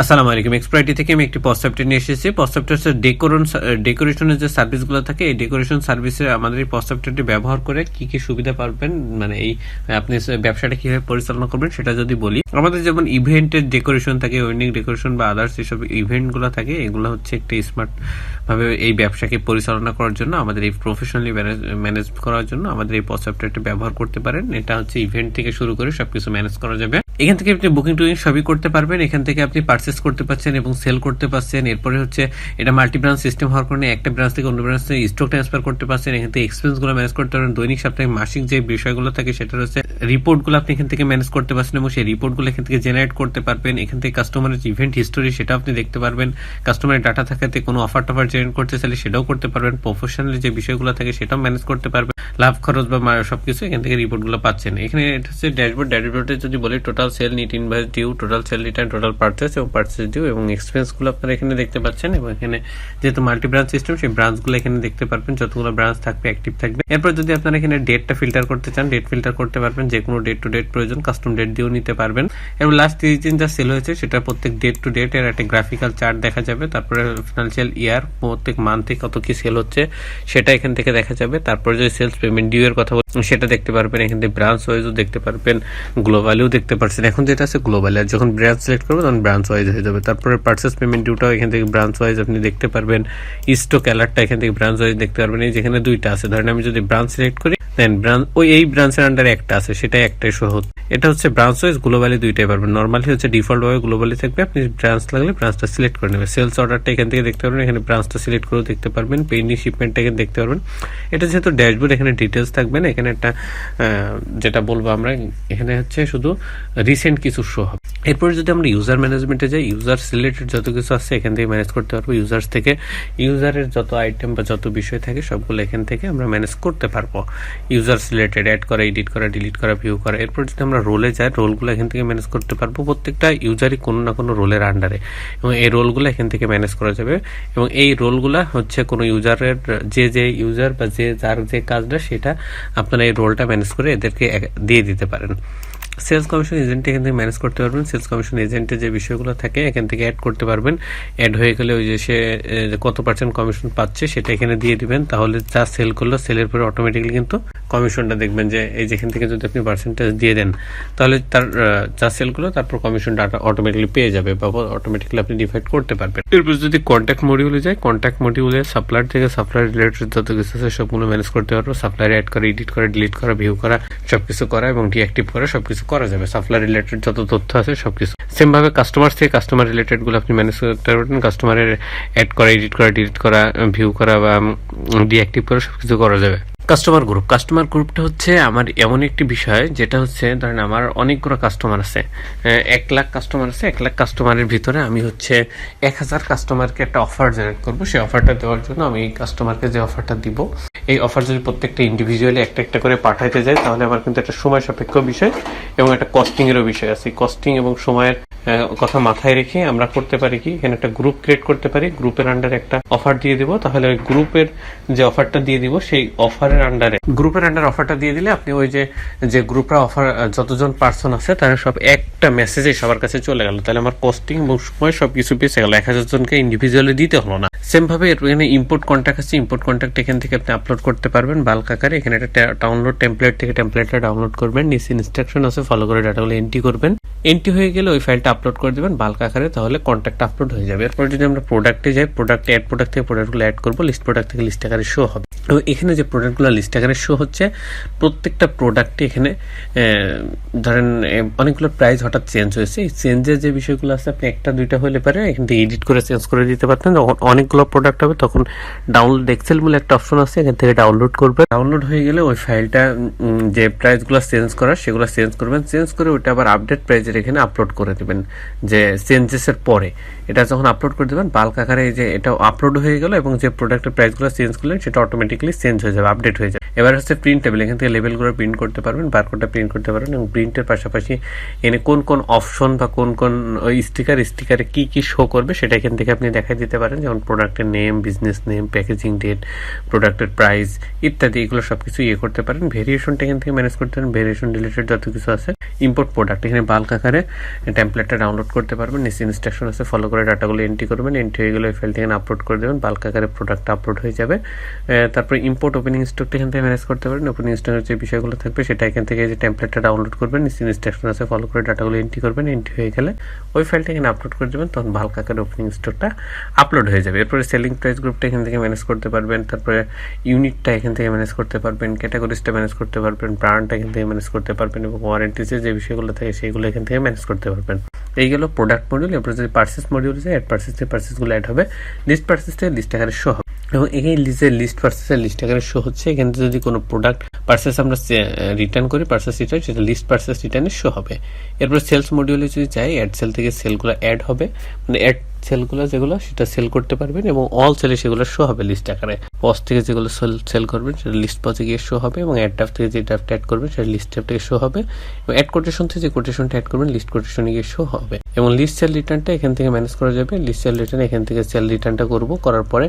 আসসালামু আলাইকুম। এক্সপ্রাইটি থেকে আমি একটি প্রস্তাবটি নিয়ে এসেছি। প্রস্তাবটা হচ্ছে ডেকোরেশন ডেকোরেশনের যে সার্ভিসগুলো থাকে, এই ডেকোরেশন সার্ভিসে আমাদের এই প্রস্তাবটি ব্যবহার করে কি কি সুবিধা পাবেন মানে এই, আপনি ব্যবসাটা কীভাবে পরিচালনা করবেন সেটা যদি বলি। আমাদের যেমন ইভেন্টের ডেকোরেশন থাকে ওয়েডিং ডেকোরেশন বা আদার্স এসব ইভেন্টগুলো থাকে, এগুলো হচ্ছে একটি স্মার্ট ভাবে এই ব্যবসাকে পরিচালনা করার জন্য, আমাদের এই প্রফেশনালি ম্যানেজ করার জন্য আমাদের এই প্রস্তাবটা ব্যবহার করতে পারেন। এটা হচ্ছে ইভেন্ট থেকে শুরু করে সবকিছু ম্যানেজ করা যাবে। এখান থেকে আপনি বুকিং টুকিং সবই করতে পারবেন। এখান থেকে আপনি পার্চেস করতে পারছেন এবং সেল করতে পারছেন। এরপরে হচ্ছে এটা মাল্টি ব্রাঞ্চ সিস্টেম হওয়ার কারণে একটা ব্রাঞ্চ থেকে অন্য ব্রাঞ্চে স্টক ট্রান্সফার করতে পারছেন। এখান থেকে এক্সপেন্সগুলো ম্যানেজ করতে পারবেন। দৈনিক, সাপ্তাহিক, মাসিক যে বিষয়গুলো থাকে সেটা হচ্ছে রিপোর্টগুলো আপনি এখান থেকে ম্যানেজ করতে পারছেন এবং সেই রিপোর্টগুলো এখান থেকে জেনারেট করতে পারবেন। এখান থেকে কাস্টমারের ইভেন্ট হিস্টোরি সেটা আপনি দেখতে পারবেন। কাস্টমারের ডাটা থাকাতে কোনো অফার টফার জেনারেট করতে চাইলে সেটাও করতে পারবেন। প্রফেশনালি যে বিষয়গুলো থাকে সেটাও ম্যানেজ করতে পারবেন। লাভ, খরচ বা সবকিছু এখান থেকে রিপোর্টগুলো পাচ্ছেন। এখানে এটা হচ্ছে ড্যাশবোর্ড ড্যাশবোর্ডে যদি বলি total sale net invoice due total sale return total purchase এবং পার্চেস ডিউ এবং এক্সপেন্সগুলো আপনারা এখানে দেখতে পাচ্ছেন এবং এখানে যেহেতু মাল্টি ব্রাঞ্চ সিস্টেম সেই ব্রাঞ্চগুলো এখানে দেখতে পারবেন। যতগুলো ব্রাঞ্চ থাকবে অ্যাক্টিভ থাকবে। এরপর যদি আপনারা এখানে ডেটটা ফিল্টার করতে চান ডেট ফিল্টার করতে পারবেন। যে কোনো ডেট টু ডেট প্রয়োজন কাস্টম ডেট দিয়েও নিতে পারবেন। এবং লাস্ট তিরিশ দিন যা সেল হয়েছে, সেটা প্রত্যেক ডেট টু ডেট এর একটা গ্রাফিক্যাল চার্ট দেখা যাবে। তারপরে ফিনান্সিয়াল ইয়ার প্রত্যেক মান্থে কত কি সেল হচ্ছে, সেটা এখান থেকে দেখা যাবে। তারপরে যদি সেলস পেমেন্ট ডিউ এর কথা সেটা দেখতে পারবেন। এখান থেকে ব্রাঞ্চ ওয়াইজও দেখতে পারবেন গ্লোবালিও দেখতে পারছেন এখন যেটা আছে গ্লোবাল আর যখন ব্রাঞ্চ সিলেক্ট করবেন তখন ব্রাঞ্চ ওয়াইজ হয়ে যাবে। তারপরে পার্সেস পেমেন্ট ডিউটাও এখান থেকে ব্রাঞ্চ ওয়াইজ আপনি দেখতে পারবেন। স্টক অ্যালার্টটা এখান থেকে ব্রাঞ্চ ওয়াইজ দেখতে পারবেন। এই যেখানে দুইটা আছে, ধরেন আমি যদি ব্রাঞ্চ সিলেক্ট করি দেন ব্রাঞ্চ ওই এই ব্রাঞ্চের আন্ডারে একটা আছে, সেটাই একটাই সহ এটা হচ্ছে ব্রাঞ্চ ওয়াইজ গ্লোবালি দুইটাই পারবেন নর্মালি হচ্ছে ডিফল্ট ভাবে গ্লোবালি থাকবে। আপনি ব্রাঞ্চ লাগলে ব্রাঞ্চটা সিলেক্ট করে নেবেন। সেলস অর্ডারটা এখান থেকে দেখতে পারবেন, এখানে ব্রাঞ্চটা সিলেক্ট করেও দেখতে পারবেন। পেন্ডিং শিপমেন্টটা এখানে দেখতে পারবেন। এটা যেহেতু ড্যাশবোর্ড এখানে ডিটেলস থাকবে না। এখানে একটা যেটা বলব আমরা, এখানে হচ্ছে শুধু রিসেন্ট কিছু শো হবে। এরপরে যদি আমরা ইউজার ম্যানেজমেন্টে যাই ইউজার রিলেটেড যত কিছু আছে, এখান থেকে ম্যানেজ করতে পারব। ইউজার্স থেকে ইউজারের যত আইটেম বা যত বিষয় থাকে, সবগুলো এখান থেকে আমরা ম্যানেজ করতে পারব। ইউজার্স রিলেটেড অ্যাড করা এডিট করা ডিলিট করা ভিউ করা। এরপর যদি আমরা রোলে যাই রোলগুলো এখান থেকে ম্যানেজ করতে পারব প্রত্যেকটা ইউজারই কোনো না কোনো রোলের আন্ডারে এবং এই রোলগুলো এখান থেকে ম্যানেজ করা যাবে। এবং এই রোলগুলো হচ্ছে কোনো ইউজারের যে যে ইউজার বা যে যার যে কাজটা, সেটা আপনারা এই রোলটা ম্যানেজ করে এদেরকে দিয়ে দিতে পারেন। সেলস কমিশন এজেন্ট এখান থেকে ম্যানেজ করতে পারবেন। সেলস কমিশন এজেন্টের যে বিষয়গুলো থাকে, এখান থেকে অ্যাড করতে পারবেন। অ্যাড হয়ে গেলে ওই যে সে কত পার্সেন্ট কমিশন পাচ্ছে, সেটা এখানে দিয়ে দিবেন। তাহলে যা সেল করল সেলের পরে অটোমেটিক্যালি কিন্তু কমিশনটা দেখবেন যে এই যেখান থেকে যদি আপনি পার্সেন্টেজ দিয়ে দেন, তাহলে তার যা সেল করল তারপর কমিশনটা অটোমেটিক্যালি পেয়ে যাবে বা অটোমেটিক্যালি আপনি ডিভাইড করতে পারবেন। এরপর যদি কন্ট্যাক্ট মডিউলে যায় কন্ট্যাক্ট মডিউলে সাপ্লায়ার থেকে সাপ্লায়ার রিলেটেড যত কিছু আছে, সবগুলো ম্যানেজ করতে পারব। সাপ্লায়ার অ্যাড করা এডিট করা ডিলিট করা ভিউ করা, সবকিছু করা এবং ডিঅ্যাক্টিভ করা, সবকিছু করা যাবে। সাপ্লায়ার রিলেটেড যত তথ্য আছে, সবকিছু। সেম ভাবে কাস্টমার থেকে কাস্টমার রিলেটেডগুলো আপনি ম্যানেজ করতে পারবেন। কাস্টমারের অ্যাড করা এডিট করা ডিলিট করা ভিউ করা বা ডিঅ্যাক্টিভ করা, সবকিছু করা যাবে। কাস্টমার গ্রুপ কাস্টমার গ্রুপটা হচ্ছে আমার এমন একটি বিষয়, যেটা হচ্ছে, ধরেন আমার অনেকগুলো কাস্টমার আছে। এক লাখ কাস্টমার আছে, এক লাখ কাস্টমারের ভিতরে আমি হচ্ছে এক হাজার কাস্টমারকে একটা অফার জেনারেট করব। সেই অফারটা দেওয়ার জন্য আমি কাস্টমারকে যে অফারটা দিব এই অফার যদি প্রত্যেকটা ইন্ডিভিজুয়ালি একটা একটা করে পাঠাইতে যাই তাহলে আমার কিন্তু একটা সময় সাপেক্ষ বিষয় এবং একটা কস্টিং এরও বিষয় আছে। কস্টিং এবং সময়ের কথা মাথায় রেখে আমরা করতে পারি কি, এখানে একটা গ্রুপ ক্রিয়েট করতে পারি। গ্রুপের আন্ডারে একটা অফার দিয়ে দিব। তাহলে ওই গ্রুপের যে অফারটা দিয়ে দিব, সেই অফারের আন্ডারে গ্রুপের আন্ডার অফারটা দিয়ে দিলে আপনি ওই যে যে গ্রুপরা অফার যতজন পার্সন আছে, তারা সব একটা মেসেজে সবার কাছে চলে গেল। তাহলে আমার কস্টিং এবং সময় সবকিছু বেঁচে গেল। এক হাজার জনকে ইন্ডিভিজুয়ালি দিতে হলো না। সেম ভাবে এখানে ইম্পোর্ট কন্ট্যাক্ট আছে। ইম্পোর্ট কন্ট্যাক্ট এখান থেকে আপনি আপলোড করতে পারবেন বাল্ক আকারে। এখানে একটা ডাউনলোড টেমপ্লেট থেকে টেমপ্লেটটা ডাউনলোড করবেন, নিচে ইনস্ট্রাকশন আছে ফলো করে ডাটাগুলো এন্ট্রি করবেন। এন্ট্রি হয়ে গেলে ওই ফাইলটা আপলোড করে দেবেন বাল্ক আকারে, তাহলে কন্ট্যাক্ট আপলোড হয়ে যাবে। এরপর যদি আমরা প্রোডাক্টে যাই প্রোডাক্ট অ্যাড প্রোডাক্ট থেকে প্রোডাক্টগুলো অ্যাড করব লিস্ট প্রোডাক্ট থেকে লিস্ট আকারে শো হবে। এবং এখানে যে প্রোডাক্টগুলো লিস্ট আকারে শো হচ্ছে, প্রত্যেকটা প্রোডাক্টে এখানে ধরেন অনেকগুলো প্রাইস হঠাৎ চেঞ্জ হয়েছে। এই চেঞ্জের যে বিষয়গুলো আছে, আপনি একটা, দুইটা হলে পারে, এখান থেকে এডিট করে চেঞ্জ করে দিতে পারতেন। যখন অনেকগুলো প্রোডাক্ট হবে, তখন ডাউনলোড এক্সেল বলে একটা অপশন আছে, এখান থেকে ডাউনলোড করবে ডাউনলোড হয়ে গেলে ওই ফাইলটা যে প্রাইসগুলো চেঞ্জ করার, সেগুলো চেঞ্জ করবেন। চেঞ্জ করে ওইটা আবার আপডেট প্রাইজের এখানে আপলোড করে দেবেন, যে চেঞ্জেসের পরে। এটা যখন আপলোড করে দেবেন বাল্ক আকারে যে এটা আপলোড হয়ে গেল এবং যে প্রোডাক্টের প্রাইসগুলো চেঞ্জ করলেন, সেটা অটোমেটিক্যালি চেঞ্জ হয়ে যাবে আপডেট হয়ে যাবে। এবার হচ্ছে প্রিন্ট টেবিল এখান থেকে লেভেলগুলো প্রিন্ট করতে পারবেন বারকোডটা প্রিন্ট করতে পারবেন এবং প্রিন্টের পাশাপাশি এনে কোন কোন অপশন বা কোন কোন স্টিকার স্টিকারে কি কি শো করবে, সেটা এখান থেকে আপনি দেখাই দিতে পারেন। যেমন প্রোডাক্টের name business name packaging date প্রোডাক্টের প্রাইস ইত্যাদি, এগুলো সব কিছু ইয়ে করতে পারেন। ভেরিয়েশনটা এখান থেকে ম্যানেজ করতে পারেন। ভেরিয়েশন রিলেটেড যত কিছু আছে ইম্পোর্ট প্রোডাক্ট এখানে বাল্ক আকারে টেমপ্লেটটা ডাউনলোড করতে পারবেন। নিচে ইনস্ট্রাকশন আছে ফলো করে ডাটাগুলো এন্ট্রি করবেন। এন্ট্রি হয়ে গেলে ফাইলটা এখানে আপলোড করে দেবেন। বাল্ক আকারে প্রোডাক্টটা আপলোড হয়ে যাবে। তারপরে ইম্পোর্ট ওপেনিং স্টকটা এখান থেকে ম্যানেজ করতে পারেন। ওপেনিং স্টকের যে বিষয়গুলো থাকবে, সেটা এখান থেকে যে টেমপ্লেটটা ডাউনলোড করবেন। নিচে ইনস্ট্রাকশন আছে ফলো করে ডাটাগুলো এন্ট্রি করবেন। এন্ট্রি হয়ে গেলে ওই ফাইলটা এখানে আপলোড করে দেবেন, তখন বাল্ক আকারে ওপেনিং স্টকটা আপলোড হয়ে যাবে। এরপরে সেলিং প্রাইস গ্রুপটা এখান থেকে ম্যানেজ করতে পারবেন, তারপরে ইউনিটটা এখান থেকে ম্যানেজ করতে পারবেন ক্যাটাগরিজটা ম্যানেজ করতে পারবেন ব্র্যান্ডটা এখান থেকে ম্যানেজ করতে পারবেন এবং ওয়ারেন্টিজের যে বিষয়গুলো থাকে সেইগুলো এখান থেকে ম্যানেজ করতে পারবেন। এই প্রোডাক্ট মডিউল এরপরে যদি পার্সেস মডিউল আছে অ্যাড পার্সেস থেকে পার্সেসগুলো অ্যাড হবে লিস্ট পার্সেস থেকে লিস্ট আকারে শো হবে। এবং এখানে লিজের লিস্ট পার্সেসের লিস্ট আকারে শো হচ্ছে। এখানে যদি কোনো প্রোডাক্ট পার্সেস আমরা রিটার্ন করি পার্সেস রিটার্ন সেটা লিস্ট পার্সেস রিটার্নে শো হবে। এরপর সেলস মডিউলে যদি চাই অ্যাড সেল থেকে সেলগুলো অ্যাড হবে। মানে অ্যাড সেলগুলো যেগুলো, সেটা সেল করতে পারবেন এবং অল সেলে সেগুলো শো হবে লিস্ট আকারে। পজ থেকে যেগুলো সেল করবেন, সেটা লিস্ট পজে গিয়ে শো হবে এবং অ্যাড ড্রাফট থেকে যে ড্রাফট অ্যাড করবেন, সেটা লিস্ট ড্রাফট থেকে শো হবে। এবং অ্যাড কোটেশন থেকে যে কোটেশনটা অ্যাড করবেন লিস্ট কোটেশনে গিয়ে শো হবে। এবং লিস্ট সেল রিটার্নটা এখান থেকে ম্যানেজ করা যাবে। লিস্ট সেল রিটার্ন এখান থেকে সেল রিটার্নটা করব, করার পরে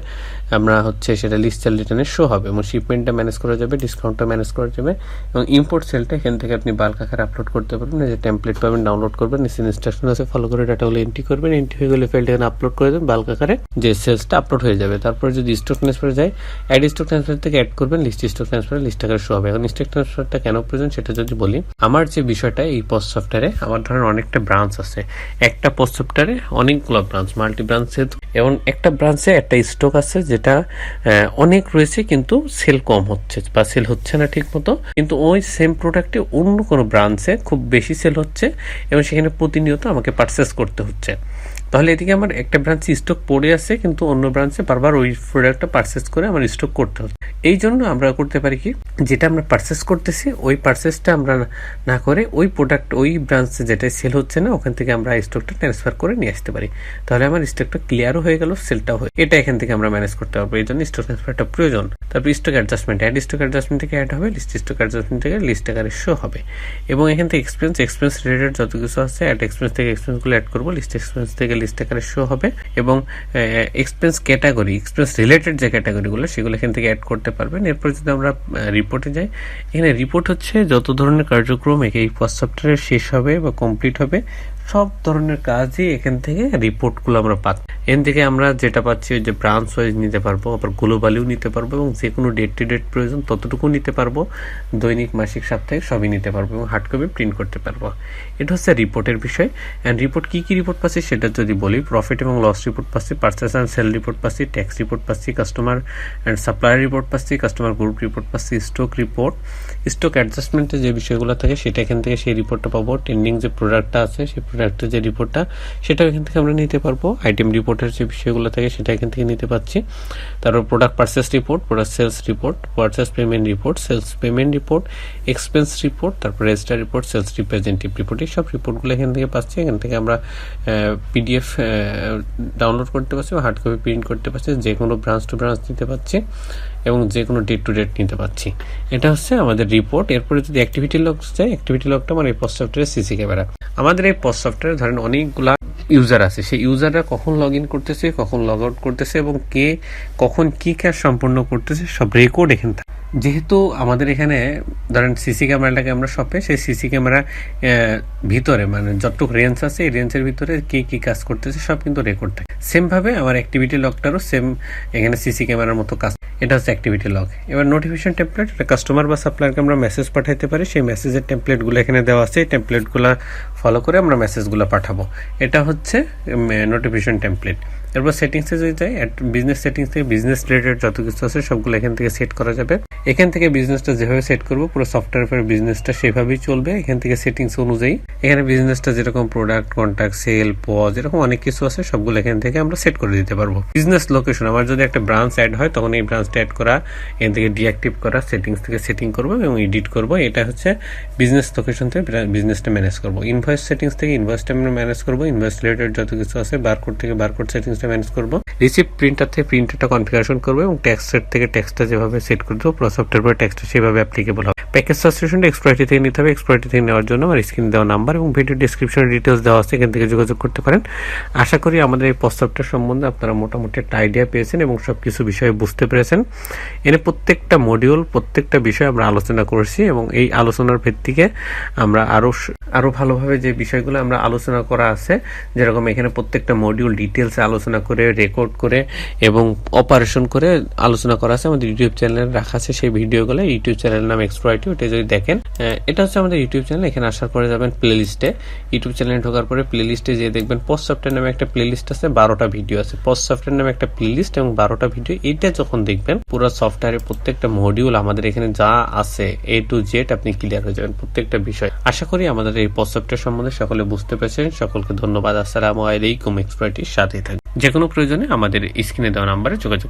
আমরা হচ্ছে সেটা লিস্ট সেল রিটার্নে শো হবে। এবং শিপমেন্টটা ম্যানেজ করা যাবে ডিসকাউন্টটা ম্যানেজ করা যাবে। এবং ইম্পোর্ট সেলটা এখান থেকে আপনি বাল্ক আকারে আপলোড করতে পারবেন। যে টেমপ্লেট পাবেন ডাউনলোড করবেন, নিচে ইনস্ট্রাকশন আছে ফলো করে ডাটাগুলো এন্ট্রি করবেন। এন্ট্রি হয়ে গেলে ফাইলটা এখানে আপলোড করে দেবেন বাল্ক আকারে যে সেলসটা আপলোড হয়ে যাবে। তারপর যদি স্টক ট্রান্সফারে যায় অ্যাড স্টক ট্রান্সফার থেকে অ্যাড করবেন লিস্ট স্টক ট্রান্সফারে লিস্ট আকারে শো হবে। এখন স্টক ট্রান্সফারটা কেন প্রয়োজন সেটা যদি বলি, আমার যে বিষয়টা এই পোস্ট সফটওয়্যারে আমার ধরেন অনেকটা ব্রাঞ্চ আছে। একটা পোস্ট সফটওয়্যারে অনেকগুলো ব্রাঞ্চ মাল্টি ব্রাঞ্চ যেহেতু এবং একটা ব্রাঞ্চে একটা স্টক আছে যেটা অনেক রয়েছে কিন্তু সেল কম হচ্ছে বা সেল হচ্ছে না ঠিক মতো কিন্তু ওই সেম প্রোডাক্টে অন্য কোনো ব্রাঞ্চে খুব বেশি সেল হচ্ছে এবং সেখানে প্রতিনিয়ত আমাকে পারচেস করতে হচ্ছে। তাহলে এদিকে আমার একটা ব্রাঞ্চে স্টক পড়ে আছে, কিন্তু অন্য ব্রাঞ্চে বারবার ওই প্রোডাক্টটা পারচেস করে আমার স্টক করতে হচ্ছে এই জন্য আমরা করতে পারি কি, যেটা আমরা পারচেস করতেছি, ওই পারচেসটা আমরা না করে ওই প্রোডাক্ট ওই ব্রাঞ্চে যেটা সেল হচ্ছে না, ওখান থেকে আমরা স্টকটা ট্রান্সফার করে নিয়ে আসতে পারি। তাহলে আমার স্টকটা ক্লিয়ারও হয়ে গেল সেলটাও হয়ে এটা এখান থেকে আমরা ম্যানেজ করতে পারব, এই জন্য স্টক ট্রান্সফারটা প্রয়োজন। তারপর stock adjustment add stock adjustment থেকে অ্যাড হবে লিস্ট স্টক অ্যাডজাস্টমেন্ট থেকে লিস্ট আকারে শো হবে। এবং এখান থেকে এক্সপেন্স এক্সপেন্স রিলেটেড যত কিছু আছে অ্যাড এক্সপেন্স থেকে এক্সপেন্সগুলো অ্যাড করব লিস্ট এক্সপেন্স থেকে লিস্ট আকারে শো হবে এবং এক্সপেন্স ক্যাটাগরি এক্সপেন্স রিলেটেড যে ক্যাটাগরিগুলো সেগুলো এখান থেকে অ্যাড করতে পারবেন। এরপর যদি আমরা রিপোর্টে যাই, এখানে রিপোর্ট হচ্ছে যত ধরনের কার্যক্রম একে এই ফার্স্ট সফটওয়্যারে শেষ হবে বা কমপ্লিট হবে সব ধরনের কাজই এখান থেকে রিপোর্টগুলো আমরা পাচ্ছি। এখান থেকে আমরা যেটা পাচ্ছি ওই যে ব্রাঞ্চ ওয়াইজ নিতে পারব, আবার গ্লোবালিও নিতে পারব এবং যে কোনো ডেট টু ডেট প্রয়োজন ততটুকু নিতে পারব। দৈনিক, মাসিক, সাপ্তাহিক সবই নিতে পারব এবং হার্ড কপি প্রিন্ট করতে পারব। এটা হচ্ছে রিপোর্টের বিষয়। অ্যান্ড রিপোর্ট কী কী রিপোর্ট পাচ্ছি সেটা যদি বলি প্রফিট এবং লস রিপোর্ট পাচ্ছি পার্চেস অ্যান্ড সেল রিপোর্ট পাচ্ছি ট্যাক্স রিপোর্ট পাচ্ছি কাস্টমার অ্যান্ড সাপ্লায়ার রিপোর্ট পাচ্ছি কাস্টমার গ্রুপ রিপোর্ট পাচ্ছি স্টক রিপোর্ট স্টক অ্যাডজাস্টমেন্টের যে বিষয়গুলো থাকে সেটা এখান থেকে সেই রিপোর্টটা পাবো। ট্রেন্ডিং যে প্রোডাক্টটা আছে, সেই প্রোডাক্টের যে রিপোর্টটা সেটাও এখান থেকে আমরা নিতে পারব। আইটেম রিপোর্টের যে বিষয়গুলো থাকে, সেটা এখান থেকে নিতে পাচ্ছি। তারপর product purchase report product sales report purchase payment report sales payment report expense report তারপর register report sales representative report এই সব রিপোর্টগুলো এখান থেকে পাচ্ছি। এখান থেকে আমরা পিডিএফ ডাউনলোড করতে পারছি বা হার্ড কপি প্রিন্ট করতে পারছি। যে কোনো ব্রাঞ্চ টু ব্রাঞ্চ নিতে পারছি এবং যে কোনো ডেট টু ডেট নিতে পারছি এটা হচ্ছে আমাদের রিপোর্ট এরপরে যদি অ্যাক্টিভিটি লগ চাই অ্যাক্টিভিটি লগটা মানে এই পোস্ট সফটওয়্যার সিসি ক্যামেরা আমাদের এই পোস্ট সফটওয়্যার ধরেন অনেকগুলা ইউজার আছে। সেই ইউজাররা কখন লগ ইন করতেছে, কখন লগ আউট করতেছে এবং কে কখন কি কাজ সম্পন্ন করতেছে, সব রেকর্ড এখানে থাকে। যেহেতু আমাদের এখানে, ধরেন সিসি ক্যামেরাটাকে আমরা শপে সেই সিসি ক্যামেরা ভিতরে মানে যতটুকু রেঞ্জ আছে, এই রেঞ্জের ভিতরে কে, কি কাজ করতেছে, সব কিন্তু রেকর্ড থাকে। সেমভাবে আমার অ্যাক্টিভিটি লকটারও সেম এখানে সিসি ক্যামেরার মতো কাজ। এটা হচ্ছে অ্যাক্টিভিটি লক এবার নোটিফিকেশন টেমপ্লেট এটা কাস্টমার বা সাপ্লায়ারকে আমরা মেসেজ পাঠাইতে পারি। সেই মেসেজের টেমপ্লেটগুলো এখানে দেওয়া আছে। এই টেমপ্লেটগুলো ফলো করে আমরা মেসেজগুলো পাঠাবো। এটা হচ্ছে নোটিফিকেশন টেমপ্লেট এরপর সেটিংসে যদি যাই বিজনেস সেটিংস থেকে বিজনেস রিলেটেড যত কিছু আছে সবগুলো এখান থেকে সেট করা যাবে। এখান থেকে বিজনেসটা যেভাবে সেট করব, পুরো সফটওয়্যার বিজনেসটা সেভাবেই চলবে। এখান থেকে সেটিংস অনুযায়ী এখানে বিজনেসটা যেরকম প্রোডাক্ট কন্ট্যাক্ট সেল পজ এরকম অনেক কিছু আছে, সবগুলো এখান থেকে আমরা সেট করে দিতে পারব। বিজনেস লোকেশন আমার যদি একটা ব্রাঞ্চ অ্যাড হয়, তখন এই ব্রাঞ্চটা অ্যাড করা, এখান থেকে ডিঅ্যাক্টিভ করা সেটিংস থেকে সেটিং করব এবং এডিট করব। এটা হচ্ছে বিজনেস লোকেশন থেকে বিজনেসটা ম্যানেজ করব। ইনভয়েস সেটিংস থেকে ইনভয়েসটা ম্যানেজ করব। ইনভয়েস রিলেটেড যত কিছু আছে বারকোড থেকে বারকোড সেটিংস সেটিংসটা ম্যানেজ করব। রিসিপ্ট প্রিন্টার থেকে প্রিন্টারটা কনফিগারেশন করব এবং টেক্সট সেট থেকে টেক্সটটা যেভাবে সেট করে দেবো সফটওয়্যার পরে টেক্সটটা সেভাবে অ্যাপ্লিকেবল হবে। প্যাকেজ সাবস্ক্রিপশনটা এক্সপ্লয়টি থেকে নিতে হবে। এক্সপ্লয়টি থেকে নেওয়ার জন্য আমার স্ক্রিন দেওয়া নাম্বার এবং ভিডিও ডিসক্রিপশনে ডিটেলস দেওয়া আছে, এখান থেকে যোগাযোগ করতে পারেন। আশা করি আমাদের এই প্রস্তাবটা সম্বন্ধে আপনারা মোটামুটি একটা আইডিয়া পেয়েছেন এবং সব কিছু বিষয়ে বুঝতে পেরেছেন। এনে প্রত্যেকটা মডিউল প্রত্যেকটা বিষয় আমরা আলোচনা করেছি এবং এই আলোচনার ভিত্তিকে আমরা আরও আরও ভালোভাবে যে বিষয়গুলো আমরা আলোচনা করা আছে, যেরকম এখানে প্রত্যেকটা মডিউল ডিটেলসে আলোচনা করে রেকর্ড করে এবং অপারেশন করে আলোচনা করা আছে। আমাদের ইউটিউব চ্যানেলে রাখা আছে সেই ভিডিওগুলো। ইউটিউব চ্যানেলের নাম এক্সপ্লয়টি ওটা যদি দেখেন এটা হচ্ছে আমাদের ইউটিউব চ্যানেল এখানে আসার পরে যাবেন প্লে লিস্টে ইউটিউব চ্যানেলে ঢোকার পরে প্লে লিস্টে যে দেখবেন পোস্ট সফটওয়্যার নামে একটা প্লে লিস্ট আছে, বারোটা ভিডিও আছে। পোস্ট সফটওয়্যার নামে একটা প্লে লিস্ট এবং বারোটা ভিডিও এটা যখন দেখবেন, পুরো সফটওয়্যারের প্রত্যেকটা মডিউল আমাদের এখানে যা আছে এ টু জেড আপনি ক্লিয়ার হয়ে যাবেন প্রত্যেকটা বিষয়। আশা করি আমাদের এই পোস্ট সফটওয়্যার সম্বন্ধে সকলে বুঝতে পেরেছেন। সকলকে ধন্যবাদ। আসসালামু আলাইকুম এক্সপার্টির সাথে থাকবেন যে কোনো প্রয়োজনে আমাদের স্ক্রিনে দেওয়া নাম্বারে যোগাযোগ